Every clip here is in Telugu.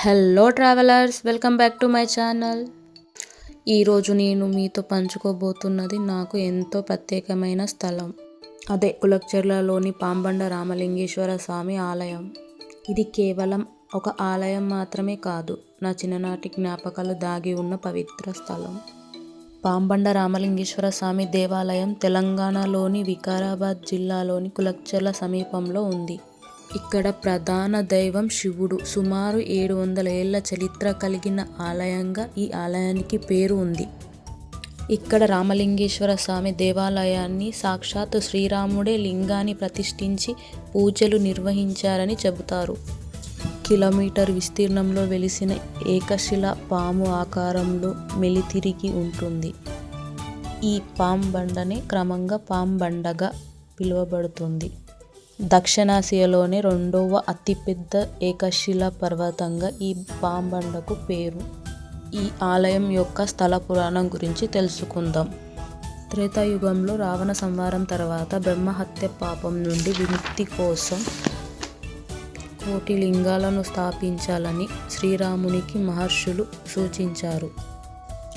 Hello travellers welcome back to my channel. ఈరోజు నేను మీతో పంచుకోబోతున్నది నాకు ఎంతో ప్రత్యేకమైన స్థలం. అదే కులక్చెర్లలోని పాంబండ రామలింగేశ్వర స్వామి ఆలయం. ఇది కేవలం ఒక ఆలయం మాత్రమే కాదు నా చిన్ననాటి జ్ఞాపకాలు దాగి ఉన్న పవిత్ర స్థలం. పాంబండ రామలింగేశ్వర స్వామి దేవాలయం తెలంగాణలోని వికారాబాద్ జిల్లాలోని కులక్చర్ల సమీపంలో ఉంది. ఇక్కడ ప్రధాన దైవం శివుడు. సుమారు ఏడు వందల ఏళ్ళ చరిత్ర కలిగిన ఆలయంగా ఈ ఆలయానికి పేరు ఉంది. ఇక్కడ రామలింగేశ్వర స్వామి దేవాలయాన్ని సాక్షాత్ శ్రీరాముడే లింగాన్ని ప్రతిష్ఠించి పూజలు నిర్వహించారని చెబుతారు. కిలోమీటర్ విస్తీర్ణంలో వెలిసిన ఏకశిల పాము ఆకారంలో మెలితిరిగి ఉంటుంది. ఈ పాంబండనే క్రమంగా పాంబండగా పిలువబడుతుంది. దక్షిణాసియాలోనే రెండవ అతిపెద్ద ఏకశిల పర్వతంగా ఈ పాంబండకు పేరు. ఈ ఆలయం యొక్క స్థల పురాణం గురించి తెలుసుకుందాం. త్రేతాయుగంలో రావణ సంహారం తర్వాత బ్రహ్మహత్య పాపం నుండి విముక్తి కోసం కోటి లింగాలను స్థాపించాలని శ్రీరామునికి మహర్షులు సూచించారు.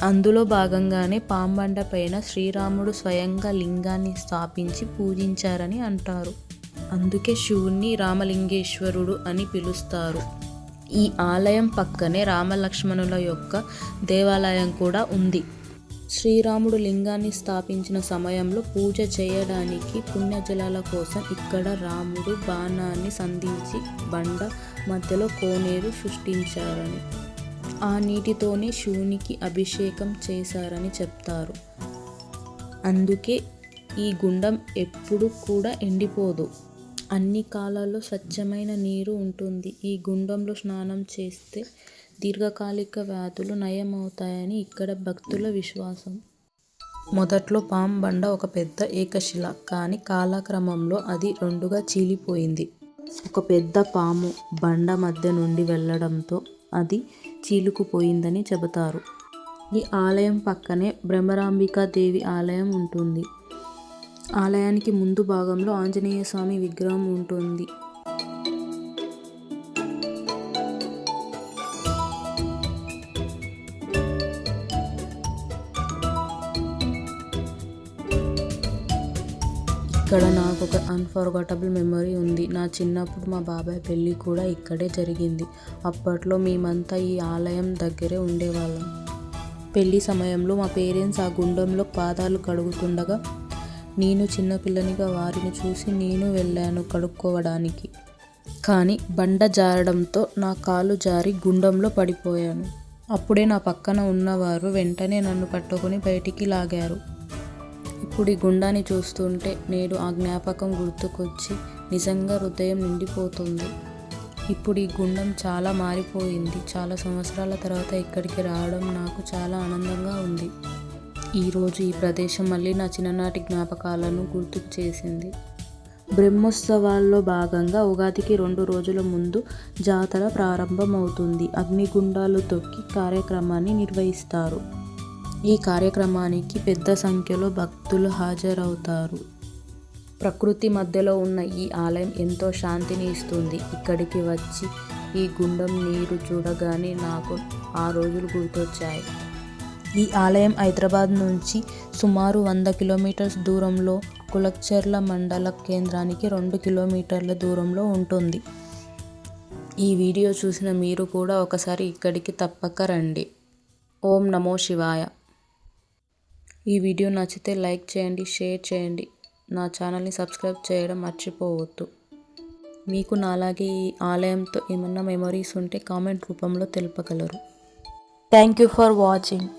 అందులో భాగంగానే పాంబండ పైన శ్రీరాముడు స్వయంగా లింగాన్ని స్థాపించి పూజించారని అంటారు. అందుకే శివుణ్ణి రామలింగేశ్వరుడు అని పిలుస్తారు. ఈ ఆలయం పక్కనే రామలక్ష్మణుల యొక్క దేవాలయం కూడా ఉంది. శ్రీరాముడు లింగాన్ని స్థాపించిన సమయంలో పూజ చేయడానికి పుణ్యజలాల కోసం ఇక్కడ రాముడు బాణాన్ని సంధించి బండ మధ్యలో కోనేరు సృష్టించారని ఆ నీటితోనే శివునికి అభిషేకం చేశారని చెప్తారు. అందుకే ఈ గుండం ఎప్పుడు కూడా ఎండిపోదు. అన్ని కాలాల్లో స్వచ్ఛమైన నీరు ఉంటుంది. ఈ గుండంలో స్నానం చేస్తే దీర్ఘకాలిక వ్యాధులు నయమవుతాయని ఇక్కడ భక్తుల విశ్వాసం. మొదట్లో పాంబండ ఒక పెద్ద ఏకశిల కానీ కాలక్రమంలో అది రెండుగా చీలిపోయింది. ఒక పెద్ద పాము బండ మధ్య నుండి వెళ్ళడంతో అది చీలుకుపోయిందని చెబుతారు. ఈ ఆలయం పక్కనే భ్రమరాంబికా దేవి ఆలయం ఉంటుంది. ఆలయానికి ముందు భాగంలో ఆంజనేయ స్వామి విగ్రహం ఉంటుంది. ఇక్కడ నాకు ఒక అన్ఫర్గటబుల్ మెమరీ ఉంది. నా చిన్నప్పుడు మా బాబాయ్ పెళ్ళి కూడా ఇక్కడే జరిగింది. అప్పట్లో మేమంతా ఈ ఆలయం దగ్గరే ఉండేవాళ్ళం. పెళ్ళి సమయంలో మా పేరెంట్స్ ఆ గుండంలో పాదాలు కడుగుతుండగా నేను చిన్నపిల్లనిగా వారిని చూసి నేను వెళ్ళాను కడుక్కోవడానికి. కానీ బండ జారడంతో నా కాలు జారి గుండంలో పడిపోయాను. అప్పుడే నా పక్కన ఉన్నవారు వెంటనే నన్ను పట్టుకొని బయటికి లాగారు. ఇప్పుడు ఈ గుండాన్ని చూస్తుంటే నేడు ఆ జ్ఞాపకం గుర్తుకొచ్చి నిజంగా హృదయం నిండిపోతుంది. ఇప్పుడు ఈ గుండం చాలా మారిపోయింది. చాలా సంవత్సరాల తర్వాత ఇక్కడికి రావడం నాకు చాలా ఆనందంగా ఉంది. ఈరోజు ఈ ప్రదేశం మళ్ళీ నా చిన్ననాటి జ్ఞాపకాలను గుర్తుకు చేసింది. బ్రహ్మోత్సవాల్లో భాగంగా ఉగాదికి రెండు రోజుల ముందు జాతర ప్రారంభమవుతుంది. అగ్నిగుండాలు తొక్కి కార్యక్రమాన్ని నిర్వహిస్తారు. ఈ కార్యక్రమానికి పెద్ద సంఖ్యలో భక్తులు హాజరవుతారు. ప్రకృతి మధ్యలో ఉన్న ఈ ఆలయం ఎంతో శాంతిని ఇస్తుంది. ఇక్కడికి వచ్చి ఈ గుండం నీరు చూడగానే నాకు ఆ రోజులు గుర్తొచ్చాయి. ఈ ఆలయం హైదరాబాద్ నుంచి సుమారు వంద కిలోమీటర్స్ దూరంలో కులక్చర్ల మండల కేంద్రానికి రెండు కిలోమీటర్ల దూరంలో ఉంటుంది. ఈ వీడియో చూసిన మీరు కూడా ఒకసారి ఇక్కడికి తప్పక రండి. ఓం నమో శివాయ. ఈ వీడియో నచ్చితే లైక్ చేయండి షేర్ చేయండి. నా ఛానల్ని సబ్స్క్రైబ్ చేయడం మర్చిపోవద్దు. మీకు నాలాగే ఈ ఆలయంతో ఏమన్నా మెమరీస్ ఉంటే కామెంట్ రూపంలో తెలుపగలరు. Thank you for watching.